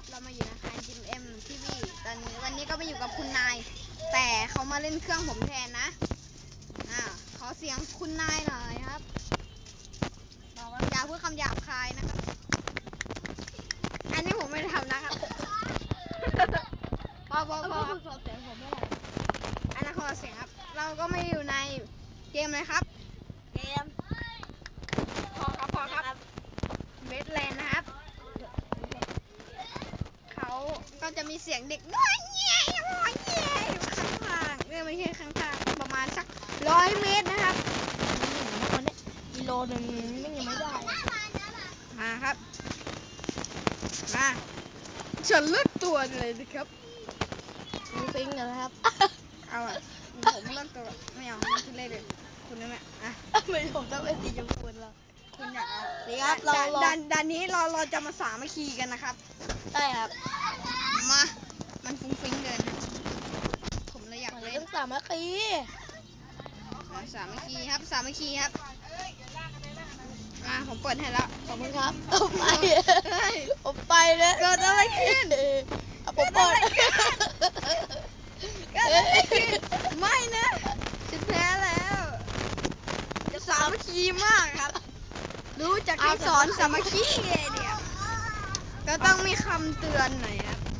ครับเรามาอยู่ในคายจิมเอ็มทีวีตอนนี้วันนี้ก็มาอยู่กับคุณนาย แต่เขามาเล่นเครื่องผมแทนนะ อ่า ขอเสียงคุณนายหน่อยครับอย่าพูดคำหยาบคายนะครับ อันนี้ผมไม่ได้ทำนะครับพอพอพอครับสอบเสียงผมไม่ได้อันนั้นคนละเสียงครับ เราก็ไม่ได้อยู่ในเกมเลยครับ เกม พอครับพอครับเวทแลนด์นะครับ เขาก็จะ มีเสียงเด็กน้อยแง่หัวแง่อยู่ข้างๆเนี่ยไม่ใช่ข้างๆประมาณสักร้อยเมตรนะครับคนนี้กิโลหนึ่งไม่ยังไม่ได้มาครับมาฉันเลือกตัวเลยนะครับมีฟิงกันนะครับเอาอะผมเลือกตัวไม่เอาคุณเล่นเลยคุณได้ไหมอะไม่ผมต้องเป็นสีชมพูแล้วคุณอยากเอาดีครับเราด่านเราด่านด่านนี้เราเราจะมาสามัคคีกันนะครับ ได้ครับ มา มันฟุ้งฟิ้งเดินนะผมเลยอยากมันเล่นต้องสามัคคีมาสามัคคีครับสามัคคีครับมาผมเปิดให้แล้วขอบคุณครับเอาไปเฮ้ยผมไปเลยเกิดอะไรขึ้นเอาผมเปิดเกิดอะไรขึ้นไม่นะฉันแพ้แล้วจะสามัคคีมากครับ รู้จักที่สอนสามัคคีไงเนี่ยก็ต้องมีคำเตือนหน่อยครับก็จะมี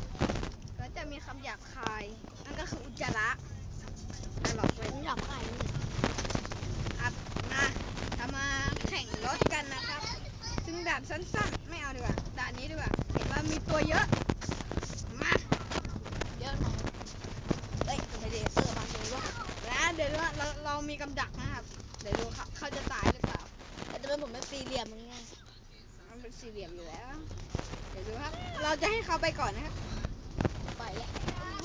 คำหยาบคาย นั่นก็คืออุจจาระอะบอกไว้ผมอยากไปนี่ครับมาเรามาแข่งรถกันนะครับ ซึ่งด่านสั้นๆ ไม่เอาดีกว่าด่านนี้ดีกว่าเห็นว่ามีตัวเยอะ มาเยอะหน่อยเฮ้ยไม่ได้เซอร์มาเลยวะแล้วเดี๋ยวดูว่าเราเรามีกำดักนะครับ เดี๋ยวดูเขาเขาจะตายหรือเปล่าแต่จะเป็นผมเป็นสี่เหลี่ยมยังไงมันเป็นสี่เหลี่ยมอยู่แล้ว เดี๋ยวดูครับ เราจะให้เขาไปก่อนนะครับไปแล้ว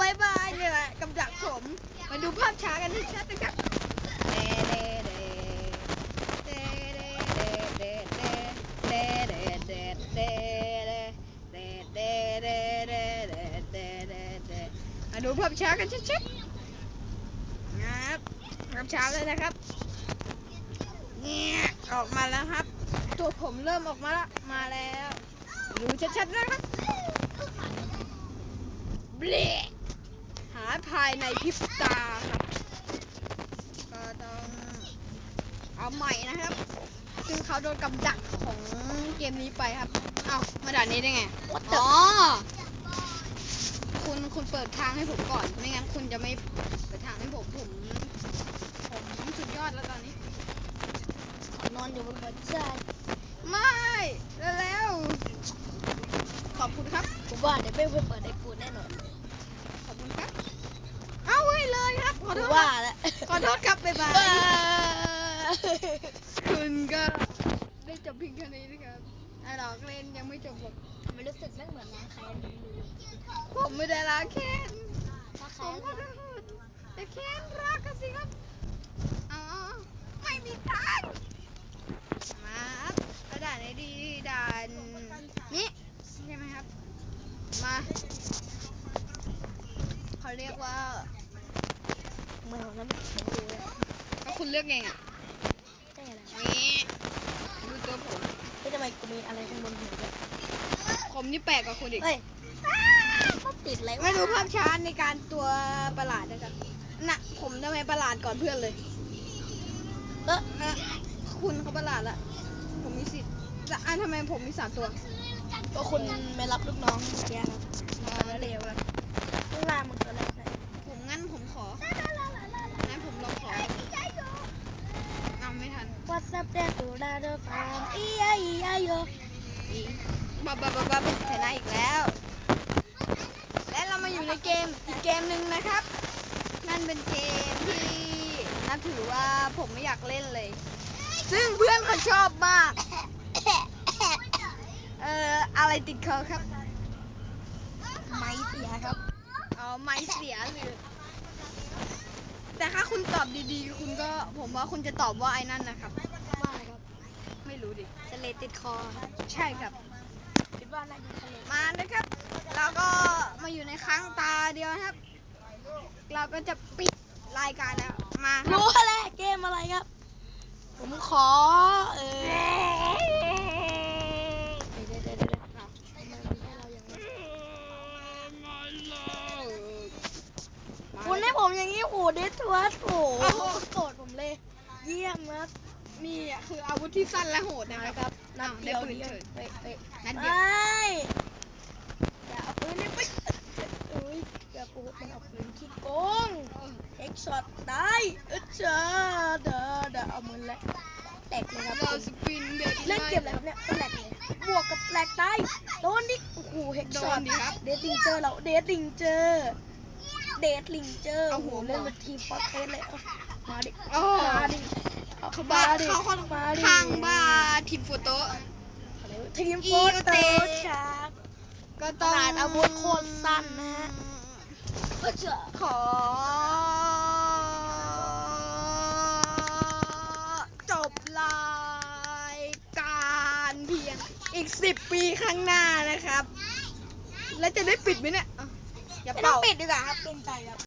บายบายเนี่ยแหละกำจัดผม มาดูภาพช้ากันให้ชัดนะครับมาดูภาพช้ากันชัดๆนะครับภาพช้าเลยนะครับ เนี่ยออกมาแล้วครับ ตัวผมเริ่มออกมาละมาแล้ว ดูชัดๆนะครับ เบลหาภายในพริบตาครับก็ต้องเอาใหม่นะครับ ซึ่งเขาโดนกับดักของเกมนี้ไปครับ เอามาด่านนี้ได้ไง What the อ๋อ คุณคุณเปิดทางให้ผมก่อน ไม่งั้นคุณจะไม่เปิดทางให้ผม ผม ผมสุดยอดแล้วตอนนี้ นอนอยู่บนหัวใจไม่แล้วๆขอบคุณครับผมว่าเดี๋ยวไม่เปิดไอ้ปูนแน่นอน ขอบคุณครับ เอาไว้เลยครับ ขอ ผ โทมษว่าครับแล้วขอโทษครับบ๊ายบายบ้าคุณก็ได้จบเพียงแค่นี้นะครับไอ้ดอกเล่นยังไม่จบหรอกมันรู้สึกไม่เหมือนล้างแค้นดูผมไม่ได้รักแค้นถ้าผแค้มนก็ได้พูดแต่แค้นรักกันสิครับ อ๋อ ไม่มีทางมาครับแล้วด่านไหนดีด่านนี้ใช่ไหมครับ มาเขาเรียกว่า เหมือนน้ำแข็งดูเลยก็คุณเลือกเองอะได้อะไรนี่ดูตัวผมไม่ทำไมกูมีอะไรข้างบนหัวด้วยผมนี่แปลกกว่าคุณอีกเฮ้ยเขาติดอะไรวะไม่ดูภาพช้าในการตัวประหลาดนะครับน่ะผมทำไมประหลาดก่อนเพื่อนเลย เออนะคุณเขาประหลาดละผมมีสิทธิ์แต่อะทำไมผมมีสามตัวก็คุณไม่รับลูกน้องเมื่อกี้ครับอ๋อเร็วละข้างล่างมันตัวอะไรนะผมงั้นผมขอ งั้นผมลองขอเอาไม่ทันวั s ั p เดตูดาเดอฟามอีไออีไอโยอีบับบับบับบับชนะอีกแล้ว และเรามาอยู่ในเกมอีกเกมหนึ่งนะครับ นั่นเป็นเกมที่นับถือว่าผมไม่อยากเล่นเลย ซึ่งเพื่อนเขาชอบมาก เอ่อ อะไรติดคอครับ ไม่เสียครับ อ๋อ ไม่เสียหรือ แต่ถ้าคุณตอบดีๆ คุณก็ผมว่าคุณจะตอบว่าไอ้นั่นนะครับ ว่าอะไรครับไม่รู้ดิ ทะเลติดคอครับใช่ครับ คิดว่าน่าจะทะเลมานะครับเราก็มาอยู่ในครั้งตาเดียวนะครับ เราก็จะปิดรายการแล้ว มาครับ รู้แล้วเกมอะไรครับ ผมขอเออเดี๋ยวเดี๋ยวเดี๋ยวเดี๋ยวทำไมมันให้เราอย่างนั้น มครับนี่อะคืออาวุธที่สั้นและโหดนะนะคครัรับบนัดเดียวได้ปืนเดียวเฉยเฮ้ยเฮ้ยนัดไมเดียว่อย่าเอาปืนนี่ไปอุ้ยเกือบโอ้มันเอาปืนขี้โกงเอ็กช็อตได้เออเจ้าเด้อเด้อเอามือแหลกแตกเลยครับเราสปินเด็ดเล่นเกมอะไรครับเนี่ยก็แหลกเลยบวกกับแหลกตายโดนดิโอ้โหเฮกช็อตโดนดิครับเดทลิงเจอเราเดทลิงเจอเดทลิงเจอเอาโอ้หัโหวเล่นเป็นทีมฟอร์เทสเลยเอา มาดิโอ้มาดิเอาเขามาบ้าดิเขาค่อนมาดิข้างบ้าทีมโฟโต้ทีมอีโฟโอโต้เตครับก็ต้องขนาดอาวุธโคตรสั้นนะฮะเออเจ้าขอจบรายการเพียงอีกสิบปีข้างหน้านะครับ แล้วจะได้ปิดไหมเนี่ยอะอย่าไม่ต้อเป่างปิดดีกว่าครับเกรงใจครับ